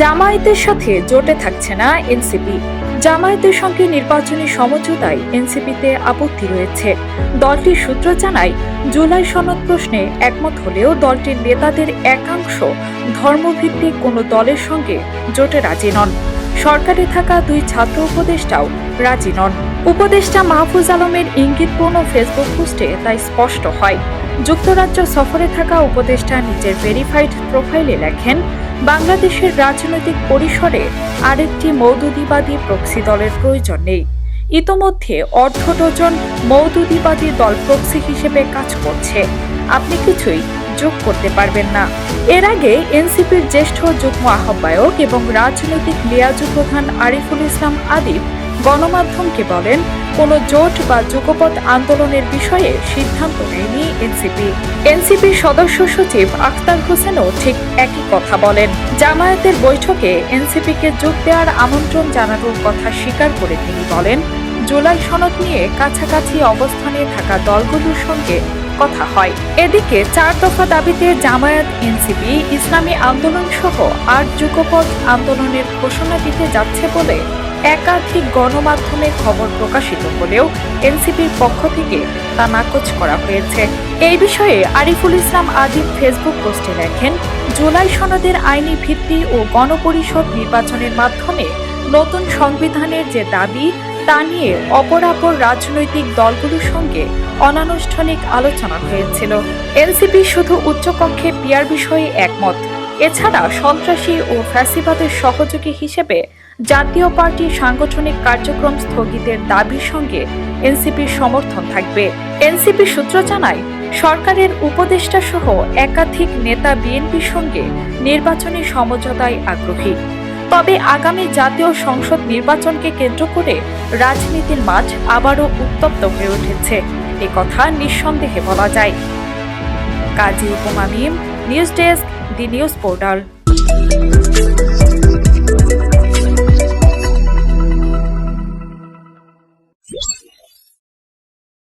জামায়াতের সাথে জোটে থাকছে না এনসিপি। জামায়াতের সঙ্গে নির্বাচনী সমঝোতায় এনসিপিতে আপত্তি রয়েছে। দলটির সূত্র জানায়, জুলাই সনদ প্রশ্নে একমত হলেও দলটির নেতাদের একাংশ ধর্মভিত্তিক কোনো দলের সঙ্গে জোটে রাজি নন। সরকারে থাকা দুই ছাত্র উপদেষ্টাও রাজি নন। উপদেষ্টা মাহফুজ আলমের ইঙ্গিতপূর্ণ ফেসবুক পোস্টে তাই স্পষ্ট হয়। যুক্তরাজ্য সফরে থাকা উপদেষ্টা নিজের ভেরিফাইড প্রোফাইলে লেখেন, বাংলাদেশের রাজনৈতিক পরিসরে আরেকটি মৌদুদিবাদী প্রক্সি দলের প্রয়োজন নেই। ইতোমধ্যে অর্ধ ডজন মৌদুদিবাদী দল প্রক্সি হিসেবে কাজ করছে। আপনি কিছুই যোগ করতে পারবেন না। এর আগে এনসিপির জ্যেষ্ঠ যুগ্ম আহ্বায়ক এবং রাজনৈতিক লিয়াজু প্রধান আরিফুল ইসলাম আদিব গণমাধ্যমকে বলেন, কোনো জোট বা যুগপৎ আন্দোলনের বিষয়ে সিদ্ধান্ত নেয়নি এনসিপি। এনসিপির সদস্য সচিব আখতার হোসেনও ঠিক একই কথা বলেন। জামায়াতের বৈঠকে এনসিপিকে যোগ দেওয়ার আমন্ত্রণ জানানোর কথা স্বীকার করে তিনি বলেন, জুলাই সনদ নিয়ে কাছাকাছি অবস্থানে থাকা দলগুলোর সঙ্গে কথা হয়। এদিকে চার দফা দাবিতে জামায়াত এনসিপি ইসলামী আন্দোলন সহ আট যুগপৎ আন্দোলনের ঘোষণা দিতে যাচ্ছে বলে একাধিক গণমাধ্যমে খবর প্রকাশিত হলেও এনসিপির পক্ষ থেকে তা নাকচ করা হয়েছে। এই বিষয়ে আরিফুল ইসলাম আদিব ফেসবুক পোস্টে লেখেন, জুলাই সনদের আইনি ভিত্তি ও গণপরিষদ নির্বাচনের মাধ্যমে নতুন সংবিধানের যে দাবি তা নিয়ে অপরাপর রাজনৈতিক দলগুলোর সঙ্গে অনানুষ্ঠানিক আলোচনা হয়েছিল। এনসিপি শুধু উচ্চকক্ষে পিয়ার বিষয়ে একমত। এছাড়া সন্ত্রাসী ও ফ্যাসিবাদের সহযোগী হিসেবে জাতীয় পার্টির সাংগঠনিক কার্যক্রম স্থগিতের দাবির সঙ্গে এনসিপির সমর্থন থাকবে। এনসিপি সূত্র জানায়, সরকারের উপদেষ্টা সহ একাধিক নেতা বিএনপির সঙ্গে নির্বাচনী সমঝোতায় আগ্রহী। তবে আগামী জাতীয় সংসদ নির্বাচনকে কেন্দ্র করে রাজনীতির মাঠ আবারও উত্তপ্ত হয়ে উঠেছে। এ কথা নিঃসন্দেহে বলা যায়। Kazi Upama news desk, the news portal.